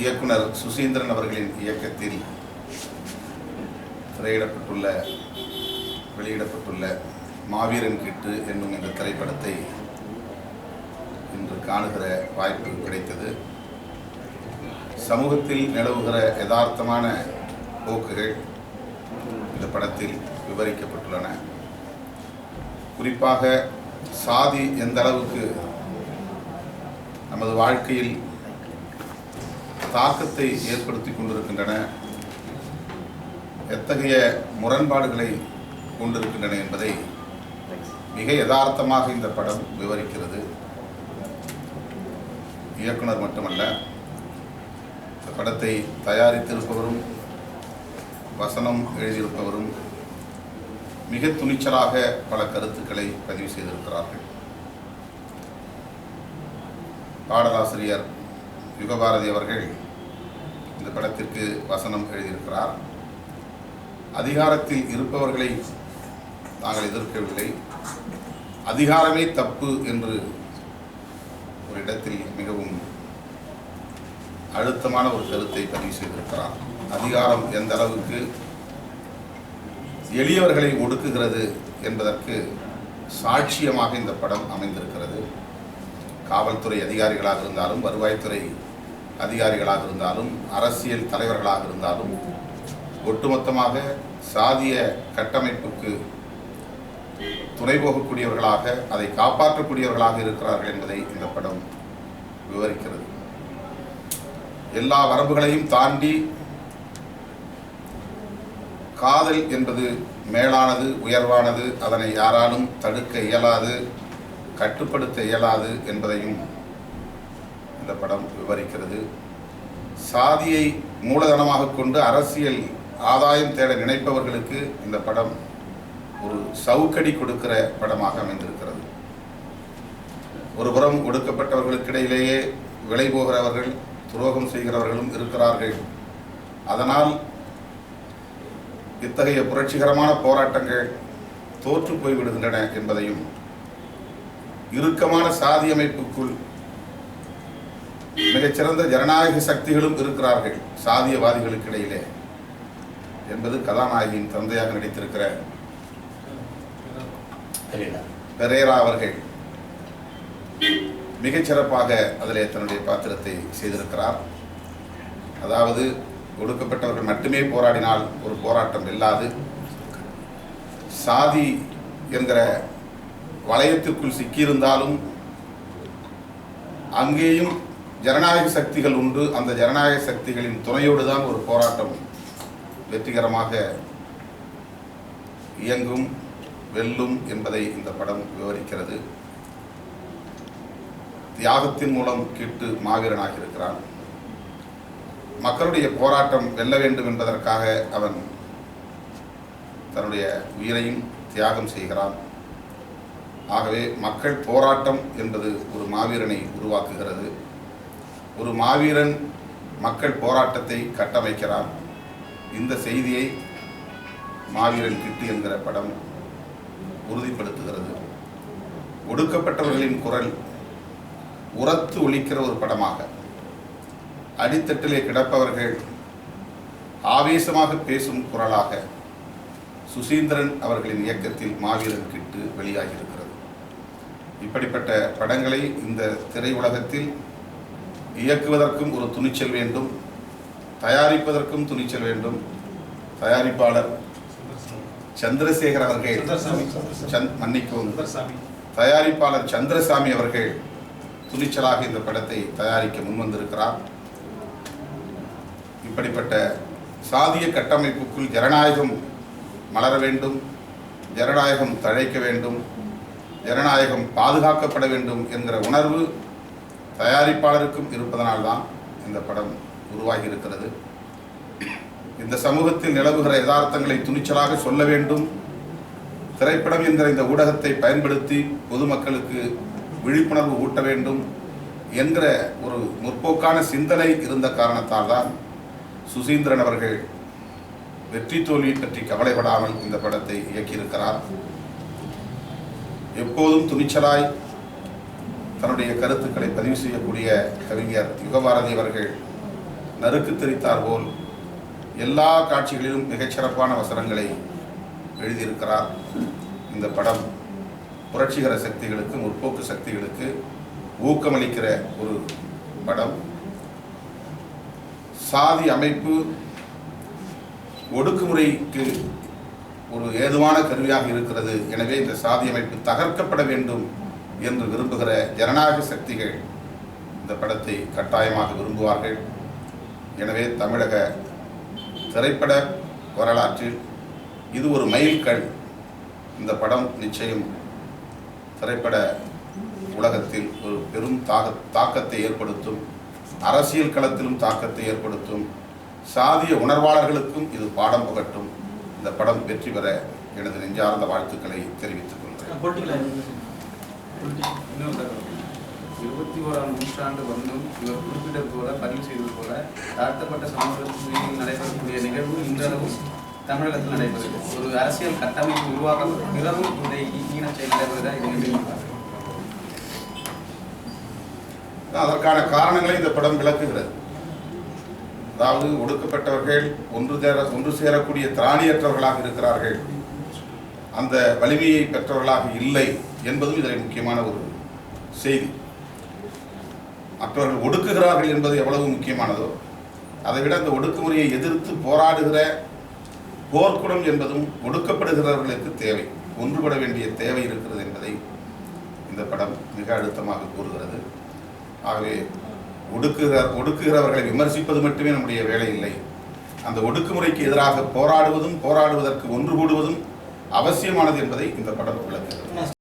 இயக்குனர் சுசீந்திரன் அவர்களின் இயக்கத்தில் திரையிடப்பட்டுள்ள வெளியிடப்பட்டுள்ள மாவீரன் கிட்டு என்னும் இந்த திரைப்படத்தை இன்று காணுகிற வாய்ப்பு கிடைத்தது. சமூகத்தில் நிலவுகிற யதார்த்தமான போக்குகள் இந்த படத்தில் விவரிக்கப்பட்டுள்ளன. குறிப்பாக சாதி எந்த அளவுக்கு நமது வாழ்க்கையில் தாக்கத்தை ஏற்படுத்தி கொண்டிருக்கின்றன. எத்தகைய முரண்பாடுகளை கொண்டிருக்கின்றன என்பதை மிக யதார்த்தமாக இந்த படம் விவரிக்கிறது. இயக்குனர் மட்டுமல்ல இந்த படத்தை தயாரித்திருப்பவரும் வசனம் எழுதியிருப்பவரும் மிக துணிச்சலாக பல கருத்துக்களை பதிவு செய்திருக்கிறார்கள். பாடலாசிரியர் யுகபாரதி அவர்கள் இந்த படத்திற்கு வசனம் எழுதியிருக்கிறார். அதிகாரத்தில் இருப்பவர்களை நாங்கள் எதிர்க்கவில்லை. அதிகாரமே தப்பு என்று ஒரு இடத்தில் மிகவும் அழுத்தமான ஒரு கருத்தை பதிவு செய்திருக்கிறார். அதிகாரம் எந்த அளவுக்கு எளியவர்களை ஒடுக்குகிறது என்பதற்கு சாட்சியமாக இந்த படம் அமைந்திருக்கிறது. காவல்துறை அதிகாரிகளாக இருந்தாலும் வருவாய்த்துறை அதிகாரிகளாக இருந்தாலும் அரசியல் தலைவர்களாக இருந்தாலும் ஒட்டுமொத்தமாக சாதிய கட்டமைப்புக்கு துணை போகக்கூடியவர்களாக அதை காப்பாற்றக்கூடியவர்களாக இருக்கிறார்கள் என்பதை இந்த படம் விவரிக்கிறது. எல்லா வரம்புகளையும் தாண்டி காதல் என்பது மேலானது உயர்வானது அதனை யாராலும் தடுக்க இயலாது கட்டுப்படுத்த இயலாது என்பதையும் இந்த படம் விவரிக்கிறது. சாதியை மூலதனமாக கொண்டு அரசியல் ஆதாயம் தேட நினைப்பவர்களுக்கு இந்த படம் ஒரு சவுக்கடி கொடுக்கிற படமாக அமைந்திருக்கிறது. ஒருபுறம் ஒடுக்கப்பட்டவர்களுக்கிடையிலேயே விலை போகிறவர்கள் துரோகம் செய்கிறவர்களும் இருக்கிறார்கள். அதனால் இத்தகைய புரட்சிகரமான போராட்டங்கள் தோற்று போய்விடுகின்றன என்பதையும் இறுக்கமான சாதி அமைப்புக்குள் மிகச்சிறந்த ஜனநாயக சக்திகளும் இருக்கிறார்கள் சாதியவாதிகளுக்கு இடையிலே என்பது கதாநாயகியின் தந்தையாக நடித்திருக்கிற பெரேரா. அவர்கள் மிகச் சிறப்பாக அதிலே தன்னுடைய பாத்திரத்தை செய்திருக்கிறார். அதாவது ஒடுக்கப்பட்டவர்கள் மட்டுமே போராடினால் ஒரு போராட்டம் இல்லாது சாதி என்கிற வளையத்திற்குள் சிக்கியிருந்தாலும் அங்கேயும் ஜனநாயக சக்திகள் உண்டு. அந்த ஜனநாயக சக்திகளின் துணையோடு தான் ஒரு போராட்டம் வெற்றிகரமாக இயங்கும் வெல்லும் என்பதை இந்த படம் விவரிக்கிறது. தியாகத்தின் மூலம் கீட்டு மாவீரனாக இருக்கிறான். மக்களுடைய போராட்டம் வெல்ல வேண்டும் என்பதற்காக அவன் தன்னுடைய உயிரையும் தியாகம் செய்கிறான். ஆகவே மக்கள் போராட்டம் என்பது ஒரு மாவீரனை உருவாக்குகிறது. ஒரு மாவீரன் மக்கள் போராட்டத்தை கட்டமைக்கிறான் இந்த செய்தியை மாவீரன் கிட்டு என்கிற படம் உறுதிப்படுத்துகிறது. ஒடுக்கப்பட்டவர்களின் குரல் உரத்து ஒழிக்கிற ஒரு படமாக. அடித்தட்டிலே கிடப்பவர்கள் ஆவேசமாக பேசும் குரலாக சுசீந்திரன் அவர்களின் இயக்கத்தில் மாவீரன் கிட்டு வெளியாகியிருக்கிறது. இப்படிப்பட்ட படங்களை இந்த திரையுலகத்தில் இயக்குவதற்கும் ஒரு துணிச்சல் வேண்டும் தயாரிப்பதற்கும் துணிச்சல் வேண்டும். தயாரிப்பாளர் சந்திரசேகர் அவர்கள். சுந்தரசாமி. தயாரிப்பாளர் சந்திரசாமி அவர்கள் துணிச்சலாக இந்த படத்தை தயாரிக்க முன்வந்திருக்கிறார் இப்படிப்பட்ட சாதிய கட்டமைப்புக்குள் ஜனநாயகம் மலர வேண்டும் ஜனநாயகம் தழைக்க வேண்டும் ஜனநாயகம் பாதுகாக்கப்பட வேண்டும் என்கிற உணர்வு தயாரிப்பாளருக்கும் இருப்பதனால்தான் இந்த படம் உருவாகி இருக்கிறது இந்த சமூகத்தில் நிலவுகிற யதார்த்தங்களை துணிச்சலாக சொல்ல வேண்டும். திரைப்படம் என்கிற இந்த ஊடகத்தை பயன்படுத்தி பொதுமக்களுக்கு விழிப்புணர்வு ஊட்ட வேண்டும் என்கிற ஒரு முற்போக்கான சிந்தனை இருந்த காரணத்தால் தான் சுசீந்திரன் அவர்கள் வெற்றி தோல்வி பற்றி கவலைப்படாமல் இந்த படத்தை இயக்கியிருக்கிறார். எப்போதும் துணிச்சலாய் தன்னுடைய கருத்துக்களை பதிவு செய்யக்கூடிய கவிஞர் யுகபாரதி அவர்கள் நறுக்கு தெரித்தார் போல் எல்லா காட்சிகளிலும் மிகச்சிறப்பான வசனங்களை எழுதியிருக்கிறார். இந்த படம் புரட்சிகர சக்திகளுக்கு முற்போக்கு சக்திகளுக்கு ஊக்கமளிக்கிற ஒரு படம். சாதி அமைப்பு ஒடுக்குமுறைக்கு ஒரு ஏதுவான கருவியாக இருக்கிறது. எனவே இந்த சாதி அமைப்பு தகர்க்கப்பட வேண்டும் என்று விரும்புகிற ஜனநாயக சக்திகள் இந்த படத்தை கட்டாயமாக விரும்புவார்கள். எனவே தமிழக திரைப்பட வரலாற்றில் இது ஒரு மைல்கல். இந்த படம் நிச்சயம் திரைப்பட உலகத்தில் ஒரு பெரும் தாக தாக்கத்தை ஏற்படுத்தும். அரசியல் களத்திலும் தாக்கத்தை ஏற்படுத்தும். சாதிய உணர்வாளர்களுக்கும் இது பாடம் புகட்டும். இந்த படம் வெற்றி பெற எனது நெஞ்சார்ந்த வாழ்த்துக்களை தெரிவித்துக் கொள்கிறேன். இன்னொரு தகவல். இருபத்தி ஓராம் நூற்றாண்டு வந்தும் இவர் குறிப்பிட்டது போல பதிவு செய்தது போல தாழ்த்தப்பட்ட சமூகத்தில் நடைபெறக்கூடிய நிகழ்வு இன்றளவும் தமிழகத்தில் நடைபெறுகிறது. ஒரு அரசியல் கட்டமைப்பு உருவாக பிறரும் இந்த ஈன செயல் நடைபெறுதா இது அதற்கான காரணங்களை இந்த படம் விளக்குகிறது. அதாவது ஒடுக்கப்பட்டவர்கள் ஒன்று சேர ஒன்று சேரக்கூடிய திராணியற்றவர்களாக இருக்கிறார்கள். அந்த வலிமையை பெற்றவர்களாக இல்லை. என்பதும் இதில் முக்கியமான ஒரு செய்தி. மற்றவர்கள் ஒடுக்குகிறார்கள் என்பது எவ்வளவு முக்கியமானதோ அதை விட அந்த ஒடுக்குமுறையை எதிர்த்து போராடுகிற போர்க்குணம் என்பதும் ஒடுக்கப்படுகிறவர்களுக்கு தேவை. ஒன்றுபட வேண்டிய தேவை இருக்கிறது என்பதை இந்த படம் மிக அழுத்தமாக கூறுகிறது. ஆகவே ஒடுக்குகிற ஒடுக்குகிறவர்களை விமர்சிப்பது மட்டுமே நம்முடைய வேலை இல்லை. அந்த ஒடுக்குமுறைக்கு எதிராக போராடுவதும் போராடுவதற்கு ஒன்று கூடுவதும் அவசியமானது என்பதை இந்த படம் விளக்குகிறது.